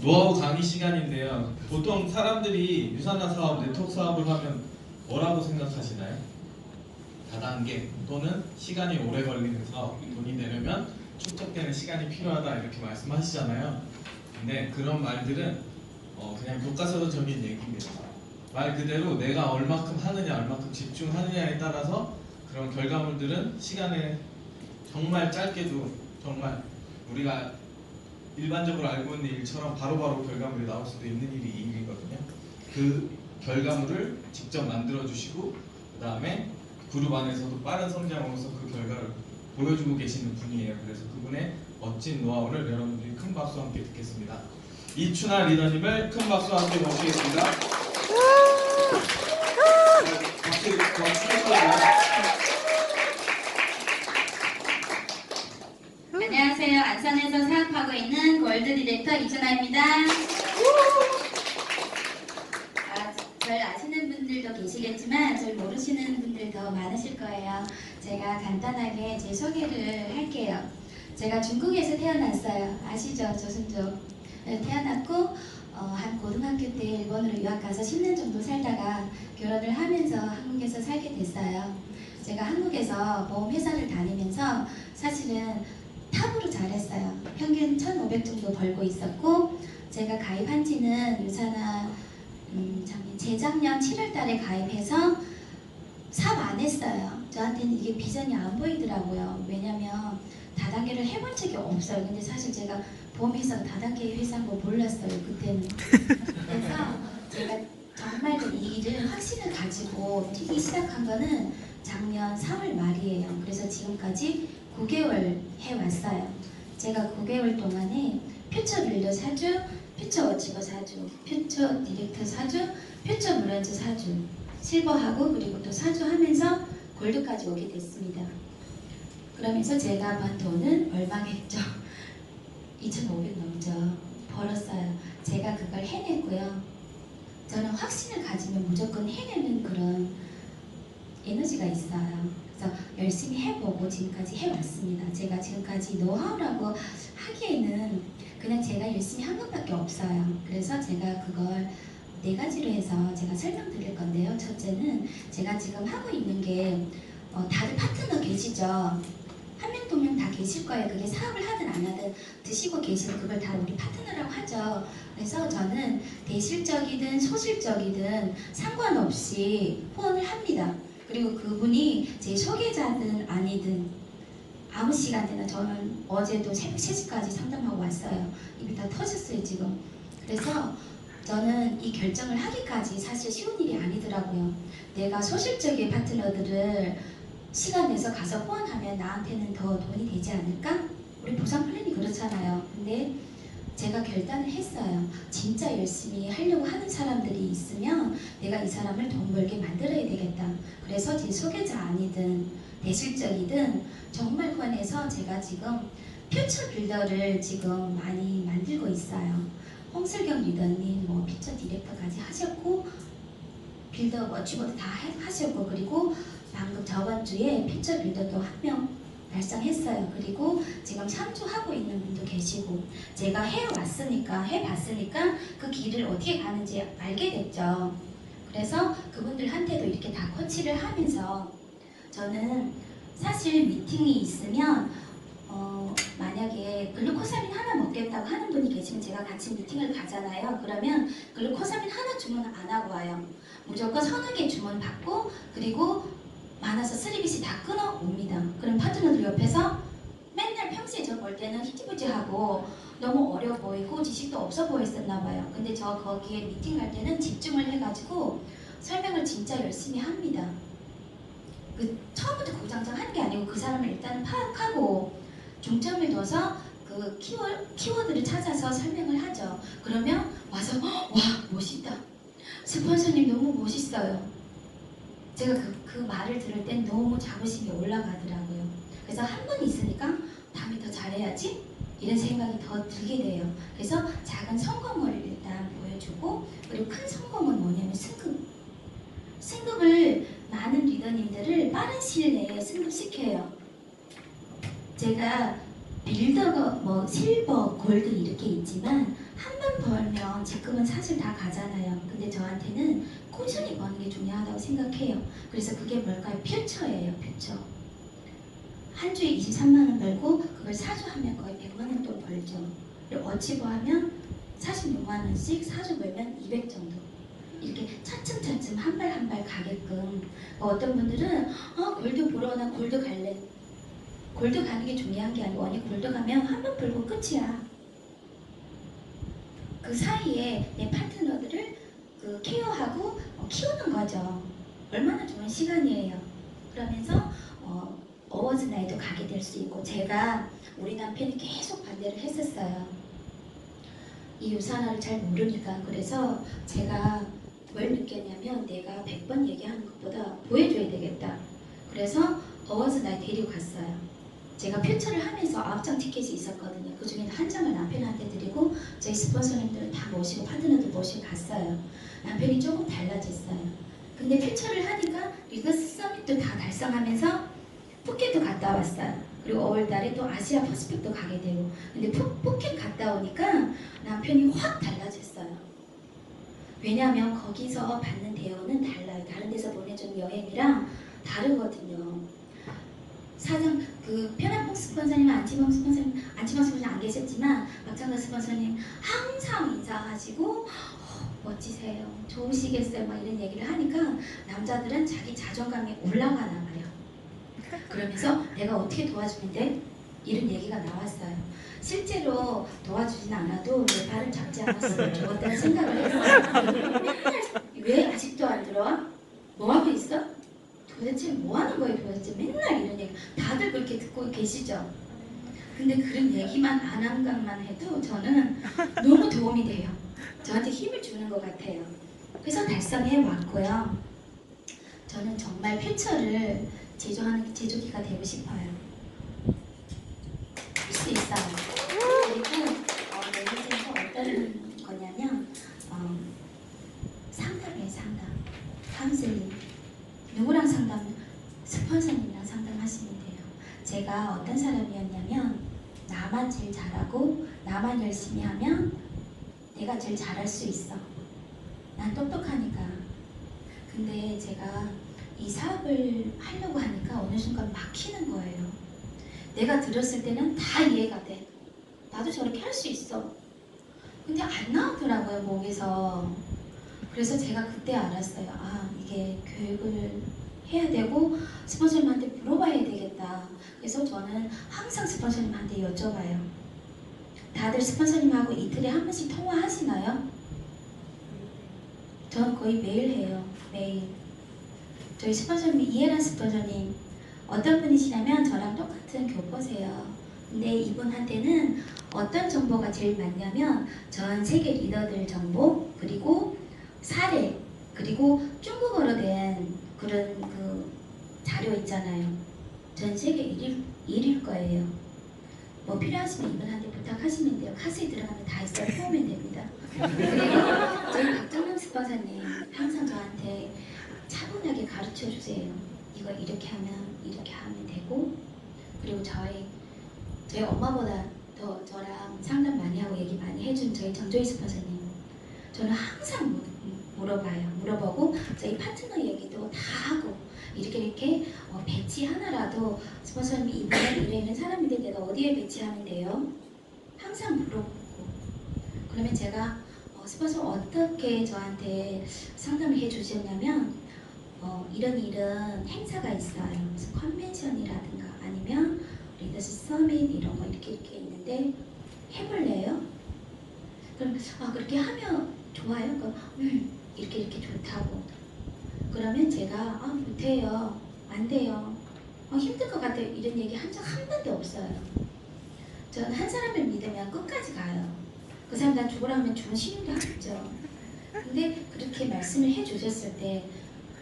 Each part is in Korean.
노하우 강의 시간인데요. 보통 사람들이 유산화 사업, 네트워크 사업을 하면 뭐라고 생각하시나요? 다단계 또는 시간이 오래 걸리는 사업, 돈이 되려면 축적되는 시간이 필요하다 이렇게 말씀하시잖아요. 근데 그런 말들은 어, 그냥 교과서적인 얘기입니다. 말 그대로 내가 얼마큼 하느냐, 얼마큼 집중하느냐에 따라서 그런 결과물들은 시간에 정말 짧게도 정말 우리가 일반적으로 알고 있는 일처럼 바로 바로 결과물이 나올 수도 있는 일이 이 일이거든요. 그 결과물을 직접 만들어 주시고 그 다음에 그룹 안에서도 빠른 성장으로서 그 결과를 보여주고 계시는 분이에요. 그래서 그분의 멋진 노하우를 여러분들이 큰 박수와 함께 듣겠습니다. 이춘하 리더님을 큰 박수와 함께 모시겠습니다. 박수 더 축하드립니 안산에서 사업하고 있는 골드 디렉터 이준아입니다. 아, 절 아시는 분들도 계시겠지만 절 모르시는 분들 더 많으실 거예요. 제가 간단하게 제 소개를 할게요. 제가 중국에서 태어났어요. 아시죠? 조선족. 네, 태어났고 어, 한 고등학교 때 일본으로 유학 가서 10년 정도 살다가 결혼을 하면서 한국에서 살게 됐어요. 제가 한국에서 보험회사를 다니면서 사실은 탑으로 잘했어요. 평균 1,500 정도 벌고 있었고 제가 가입한 지는 유산화 음, 작년, 재작년 7월 달에 가입해서 사업 안 했어요. 저한테는 이게 비전이 안 보이더라고요. 왜냐면 다단계를 해본 적이 없어요. 근데 사실 제가 보험회사가 다단계 회사인 거 몰랐어요. 그때는. 그래서 제가 정말로 이 일을 확신을 가지고 뛰기 시작한 거는 작년 3월 말이에요. 그래서 지금까지 9개월 해왔어요. 제가 9개월 동안에 퓨처 빌더 사주, 퓨처 워치버 사주, 퓨처 디렉터 사주, 퓨처 브랜드 사주, 실버하고 그리고 또 사주 하면서 골드까지 오게 됐습니다. 그러면서 제가 번 돈은 얼마겠죠? 2,500 넘죠. 벌었어요. 제가 그걸 해냈고요. 저는 확신을 가지면 무조건 해내는 그런 에너지가 있어요. 그래서 열심히 해보고 지금까지 해왔습니다. 제가 지금까지 노하우라고 하기에는 그냥 제가 열심히 한 것밖에 없어요. 그래서 제가 그걸 네 가지로 해서 제가 설명드릴 건데요. 첫째는 제가 지금 하고 있는 게 어, 다들 파트너 계시죠? 한 명, 두 명 다 계실 거예요. 그게 사업을 하든 안 하든 드시고 계시면 그걸 다 우리 파트너라고 하죠. 그래서 저는 대실적이든 소실적이든 상관없이 후원을 합니다. 그리고 그분이 제 소개자든 아니든 아무 시간대나 저는 어제도 새벽 3시까지 상담하고 왔어요. 입이 다 터졌어요 지금. 그래서 저는 이 결정을 하기까지 사실 쉬운 일이 아니더라고요. 내가 소실적인 파트너들을 시간 내서 가서 후원하면 나한테는 더 돈이 되지 않을까? 우리 보상 플랜이 그렇잖아요. 근데 제가 결단을 했어요. 진짜 열심히 하려고 하는 사람들이 있으면 내가 이 사람을 돈 벌게 만들어야 되겠다. 그래서 제 소개자 아니든 대실적이든 정말 후원해서 제가 지금 퓨처 빌더를 지금 많이 만들고 있어요. 홍슬경 리더님, 뭐 퓨처 디렉터까지 하셨고 빌더 워치보드 다 해- 하셨고 그리고 방금 저번 주에 퓨처 빌더도 한명 달성했어요. 그리고 지금 3주 하고 있는 분도 계시고 제가 해왔으니까 해봤으니까 그 길을 어떻게 가는지 알게 됐죠. 그래서 그분들한테도 이렇게 다 코치를 하면서 저는 사실 미팅이 있으면 어, 만약에 글루코사민 하나 먹겠다고 하는 분이 계시면 제가 같이 미팅을 가잖아요. 그러면 글루코사민 하나 주문 안 하고 와요. 무조건 서너 개 주문 받고 그리고 많아서 쓰리빗이 다 끊어 옵니다. 그럼 파트너들 옆에서 맨날 평소에 저 볼 때는 히지부지하고 너무 어려 보이고 지식도 없어 보였었나 봐요. 근데 저 거기에 미팅 갈 때는 집중을 해가지고 설명을 진짜 열심히 합니다. 그 처음부터 고장장 하는 게 아니고 그 사람을 일단은 파악하고 중점을 둬서 그 키워, 키워드를 찾아서 설명을 하죠. 그러면 와서 "헉, 와 멋있다. 스폰서님 너무 멋있어요. 제가 그, 그 말을 들을 땐 너무 자부심이 올라가더라고요. 그래서 한 번 있으니까 다음에 더 잘해야지 이런 생각이 더 들게 돼요. 그래서 작은 성공을 일단 보여주고 그리고 큰 성공은 뭐냐면 승급. 승급을 많은 리더님들을 빠른 시일 내에 승급시켜요. 제가 빌더가 뭐 실버, 골드 이렇게 있지만 한 번 벌면 지금은 사실 다 가잖아요. 근데 저한테는 꾸준히 버는 게 중요하다고 생각해요. 그래서 그게 뭘까요? 퓨처예요, 퓨처. 한 주에 23만 원 벌고 그걸 사주 하면 거의 100만 원돈 벌죠. 그리고 어치버 하면 46만 원씩 사주 벌면 200 정도. 이렇게 차츰차츰 한 발 한 발 가게끔 뭐 어떤 분들은 아 골드 보러 나 골드 갈래 골드 가는 게 중요한 게 아니고 언니 골드 가면 한번 벌고 끝이야. 그 사이에 내 파트너들을 그 케어하고 어, 키우는 거죠. 얼마나 좋은 시간이에요. 그러면서 어, 어워즈 날도 가게 될 수 있고 제가 우리 남편이 계속 반대를 했었어요. 이 유산화를 잘 모르니까. 그래서 제가 뭘 느꼈냐면 내가 100번 얘기하는 것보다 보여줘야 되겠다. 그래서 어워즈 날 데리고 갔어요. 제가 퓨처를 하면서 9장 티켓이 있었거든요. 그 중에 한 장을 남편한테 드리고 저희 스폰서님들을 다 모시고 파트너들 모시고 갔어요. 남편이 조금 달라졌어요. 근데 퓨처를 하니까 리더스 서밋도 다 달성하면서 푸켓도 갔다 왔어요. 그리고 5월달에 또 아시아 퍼스펙도 가게 되고 근데 푸, 푸켓 갔다 오니까 남편이 확 달라졌어요. 왜냐하면 거기서 받는 대우는 달라요. 다른 데서 보내준 여행이랑 다르거든요. 사장 그 편한봉 스폰서님, 안치봉 스폰서님, 안치봉 스폰서님 안 계셨지만 박장가 스폰서님 항상 인사하시고 어, 멋지세요, 좋으시겠어요, 막 이런 얘기를 하니까 남자들은 자기 자존감이 올라가나 봐요. 그러면서 내가 어떻게 도와주면 돼? 이런 얘기가 나왔어요. 실제로 도와주진 않아도 내 발을 잡지 않았으면 좋았다는 생각을 했어요. 맨날 왜 아직도 안 들어와? 뭐 하고 있어? 도대체 뭐 하는 거예요 도대체 맨날 이런 얘기 다들 그렇게 듣고 계시죠? 근데 그런 얘기만 안 한 것만 해도 저는 너무 도움이 돼요. 저한테 힘을 주는 것 같아요. 그래서 달성해 왔고요. 저는 정말 퓨처를 제조하는 제조기가 되고 싶어요. 할 수 있어요. 그리고 어, 매니저에서 어떤 거냐면 어, 상담이에요 상담 카운슬링 누구랑 상담 스폰서님이랑 상담하시면 돼요 제가 어떤 사람이었냐면 나만 제일 잘하고 나만 열심히 하면 내가 제일 잘할 수 있어 난 똑똑하니까 근데 제가 이 사업을 하려고 하니까 어느 순간 막히는 거예요 내가 들었을 때는 다 이해가 돼 나도 저렇게 할 수 있어. 근데 안 나오더라고요, 목에서. 그래서 제가 그때 알았어요. 아, 이게 교육을 해야 되고 스폰서님한테 물어봐야 되겠다. 그래서 저는 항상 스폰서님한테 여쭤봐요. 다들 스폰서님하고 이틀에 한 번씩 통화하시나요? 전 거의 매일 해요. 매일. 저희 스폰서님, 이해란 스폰서님. 어떤 분이시냐면 저랑 똑같은 교포세요. 근데 이분한테는 어떤 정보가 제일 많냐면 전 세계 리더들 정보 그리고 사례 그리고 중국어로 된 그런 그 자료 있잖아요. 전 세계 1일, 1일 거예요. 뭐 필요하시면 이분한테 부탁하시면 돼요. 카스에 들어가면 다 있어요. 보면 됩니다. 그리고 저희 박정남 스pon서님 항상 저한테 차분하게 가르쳐 주세요. 이거 이렇게 하면 이렇게 하면 되고 그리고 저희 저희 엄마보다 더 저랑 상담 많이 하고 얘기 많이 해준 저희 정조희 스pon서님 저는 항상 물- 물어봐요. 물어보고 저희 파트너 얘기도 다 하고 이렇게 이렇게 어, 배치 하나라도 스폰서님이 이번에 이래는 사람인데 내가 어디에 배치하면 돼요? 항상 물어보고 그러면 제가 어, 스폰서 어떻게 저한테 상담을 해주셨냐면 어, 이런 이런 행사가 있어요. 무슨 컨벤션이라든가 아니면 리더스 서밋 이런 거 이렇게 이렇게 있는데 해볼래요? 그럼 아 그렇게 하면 좋아요? 그럼 음 이렇게 이렇게 좋다고. 그러면 제가 아 못해요. 안 돼요. 어, 힘들 것 같아요. 이런 얘기 한 적 한 번도 없어요. 저는 한 사람을 믿으면 끝까지 가요. 그 사람 난 죽으라면 죽은 신용도 하겠죠. 근데 그렇게 말씀을 해주셨을 때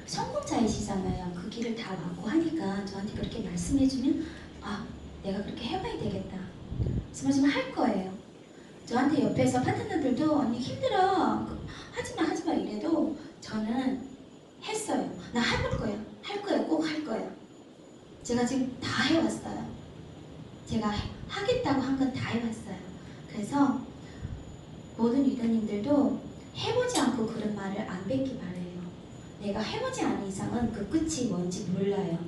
성공자이시잖아요. 그 길을 다 왔고 하니까 저한테 그렇게 말씀해주면 아 내가 그렇게 해봐야 되겠다. 스마스마 할 거예요 저한테 옆에서 파트너들도 언니 힘들어 그, 하지마 하지마 이래도 저는 했어요 나 해볼 거예요 할 거예요 꼭할 거예요 제가 지금 다 해왔어요 제가 하겠다고 한 건 다 해봤어요. 그래서 모든 리더님들도 해보지 않고 그런 말을 안 뱉기 바래요. 내가 해보지 않은 이상은 그 끝이 뭔지 몰라요.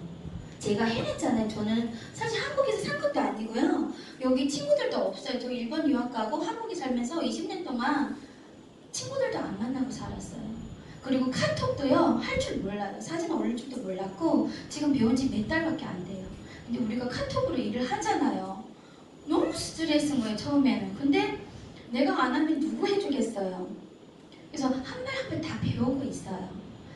제가 해냈잖아요. 저는 사실 한국에서 산 것도 아니고요. 여기 친구들도 없어요. 저 일본 유학 가고 한국에 살면서 20년 동안 친구들도 안 만나고 살았어요. 그리고 카톡도요 할 줄 몰라요. 사진 올릴 줄도 몰랐고 지금 배운 지 몇 달밖에 안 돼요. 근데 우리가 카톡으로 일을 하잖아요. 너무 스트레스인 거예요 처음에는. 근데 내가 안 하면 누구 해주겠어요. 그래서 한 발 한 발 다 배우고 있어요.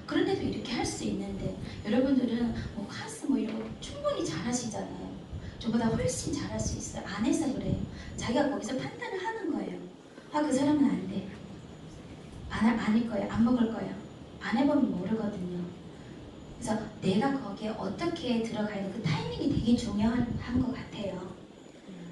그런데도 이렇게 할 수 있는데 여러분들은 뭐 카스 뭐 이런 거 충분히 잘하시잖아요. 저보다 훨씬 잘할 수 있어요. 안 해서 그래요. 자기가 거기서 판단을 하는 거예요. 아 그 사람은 안 돼. 안, 할- 아닐 거예요. 안 먹을 거예요. 안 해보면 모르거든요. 그래서 내가 거기에 어떻게 들어가야 돼. 그 타이밍이 되게 중요한 한것 같아요.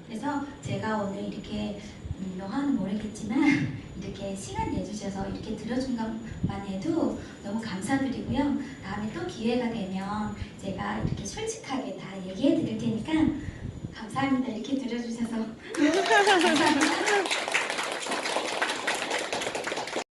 그래서 제가 오늘 이렇게 음, 영화는 모르겠지만 이렇게 시간 내주셔서 이렇게 들어준 것만 해도 너무 감사드리고요. 다음에 또 기회가 되면 제가 이렇게 솔직하게 다 얘기해 드릴 테니까 감사합니다. 이렇게 들어주셔서 감사합니다.